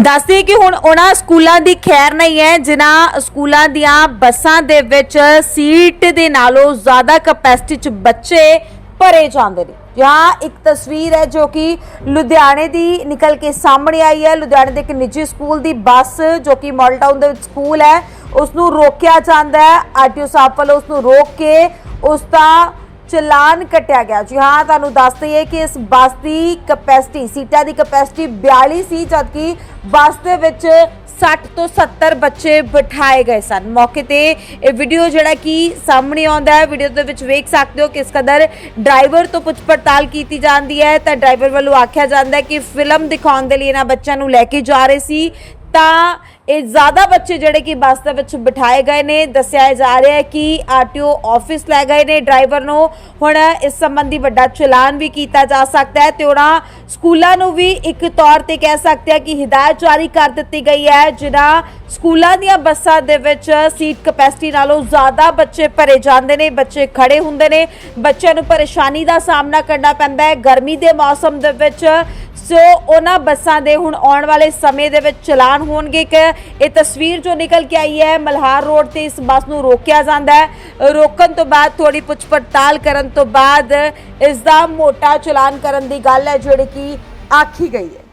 ਦੱਸਦੇ ਕਿ ਹੁਣ ਉਹਨਾਂ ਸਕੂਲਾਂ ਦੀ ਖੈਰ ਨਹੀਂ ਹੈ, ਜਿਨ੍ਹਾਂ ਸਕੂਲਾਂ ਦੀਆਂ ਬੱਸਾਂ ਦੇ ਵਿੱਚ ਸੀਟ ਦੇ ਨਾਲੋਂ ਜ਼ਿਆਦਾ ਕਪੈਸਿਟੀ ਚ ਬੱਚੇ ਭਰੇ ਜਾਂਦੇ ਨੇ। ਜਾਂ ਇੱਕ ਤਸਵੀਰ ਹੈ ਜੋ ਕਿ ਲੁਧਿਆਣੇ ਦੀ ਨਿਕਲ ਕੇ ਸਾਹਮਣੇ ਆਈ ਹੈ। ਲੁਧਿਆਣੇ ਦੇ ਇੱਕ ਨਿੱਜੀ ਸਕੂਲ ਦੀ ਬੱਸ ਜੋ ਕਿ ਮਾਡਲ ਟਾਊਨ ਦੇ ਵਿੱਚ ਸਕੂਲ ਹੈ ਉਸ ਨੂੰ ਰੋਕਿਆ ਜਾਂਦਾ ਹੈ। ਆਰਟੀਓ ਸਾਹਿਬ ਵੱਲੋਂ ਉਸ ਨੂੰ ਰੋਕ ਕੇ ਉਸ ਦਾ ਚਲਾਨ ਕੱਟਿਆ ਗਿਆ। ਜੀ ਹਾਂ, ਤੁਹਾਨੂੰ ਦੱਸ ਦਈਏ ਕਿ ਇਸ ਬੱਸ ਦੀ ਕਪੈਸਿਟੀ, ਸੀਟਾਂ ਦੀ ਕਪੈਸਿਟੀ 42 ਸੀ, ਜਦਕਿ ਬੱਸ ਦੇ ਵਿੱਚ 60 ਤੋਂ 70 ਬੱਚੇ ਬਿਠਾਏ ਗਏ ਸਨ। ਮੌਕੇ ਤੇ ਇਹ ਵੀਡੀਓ ਜਿਹੜਾ ਕਿ ਸਾਹਮਣੇ ਆਉਂਦਾ ਹੈ, ਵੀਡੀਓ ਦੇ ਵਿੱਚ ਵੇਖ ਸਕਦੇ ਹੋ ਕਿਸ ਕਦਰ ਡਰਾਈਵਰ ਤੋਂ ਪੁੱਛ ਪੜਤਾਲ ਕੀਤੀ ਜਾਂਦੀ ਹੈ। ਤਾਂ ਡਰਾਈਵਰ ਵੱਲੋਂ ਆਖਿਆ ਜਾਂਦਾ ਹੈ ਕਿ ਫਿਲਮ ਦਿਖਾਉਣ ਦੇ ਲਈ ਇਹਨਾਂ ਬੱਚਿਆਂ ਨੂੰ ਲੈ ਕੇ ਜਾ ਰਹੇ ਸੀ। ਤਾਂ ਇਹ ਜ਼ਿਆਦਾ ਬੱਚੇ ਜਿਹੜੇ ਕਿ ਬੱਸ ਦੇ ਵਿੱਚ ਬਿਠਾਏ ਗਏ ਨੇ, ਦੱਸਿਆ ਜਾ ਰਿਹਾ ਹੈ ਕਿ ਆਰਟੀਓ ਆਫਿਸ ਲੈ ਗਏ ਨੇ ਡਰਾਈਵਰ ਨੂੰ। ਹੁਣ ਇਸ ਸੰਬੰਧੀ ਵੱਡਾ ਚਲਾਨ ਵੀ ਕੀਤਾ ਜਾ ਸਕਦਾ ਹੈ ਤੇ ਉਹਨਾਂ ਸਕੂਲਾਂ ਨੂੰ ਵੀ ਇੱਕ ਤੌਰ ਤੇ ਕਹਿ ਸਕਦੇ ਆ ਕਿ ਹਦਾਇਤ ਜਾਰੀ ਕਰ ਦਿੱਤੀ ਗਈ ਹੈ ਜਿਨ੍ਹਾਂ ਸਕੂਲਾਂ ਦੀਆਂ ਬੱਸਾਂ ਦੇ ਵਿੱਚ ਸੀਟ ਕਪੈਸਿਟੀ ਨਾਲੋਂ ਜ਼ਿਆਦਾ ਬੱਚੇ ਭਰੇ ਜਾਂਦੇ ਨੇ, ਬੱਚੇ ਖੜੇ ਹੁੰਦੇ ਨੇ। ਬੱਚਿਆਂ ਨੂੰ ਪਰੇਸ਼ਾਨੀ ਦਾ ਸਾਹਮਣਾ ਕਰਨਾ ਪੈਂਦਾ ਹੈ। ਗਰਮੀ ਦੇ ਮੌਸਮ ਦੇ ਵਿੱਚ ਸੋ ਉਹਨਾਂ ਬੱਸਾਂ ਦੇ ਹੁਣ ਆਉਣ ਵਾਲੇ ਸਮੇਂ ਦੇ ਵਿੱਚ ਚਲਾਨ ਹੋਣਗੇ ਇੱਕ ਇਹ ਤਸਵੀਰ ਜੋ ਨਿਕਲ ਕੇ ਆਈ ਹੈ, ਮਲਹਾਰ ਰੋਡ ਤੇ ਇਸ ਬੱਸ ਨੂੰ ਰੋਕਿਆ ਜਾਂਦਾ ਹੈ। ਰੋਕਣ ਤੋਂ ਬਾਅਦ ਥੋੜੀ ਪੁੱਛ ਪੜਤਾਲ ਕਰਨ ਤੋਂ ਬਾਅਦ ਇਸ ਦਾ ਮੋਟਾ ਚਲਾਨ ਕਰਨ ਦੀ ਗੱਲ ਹੈ, ਜਿਹੜੀ ਕਿ ਆਖੀ ਗਈ ਹੈ।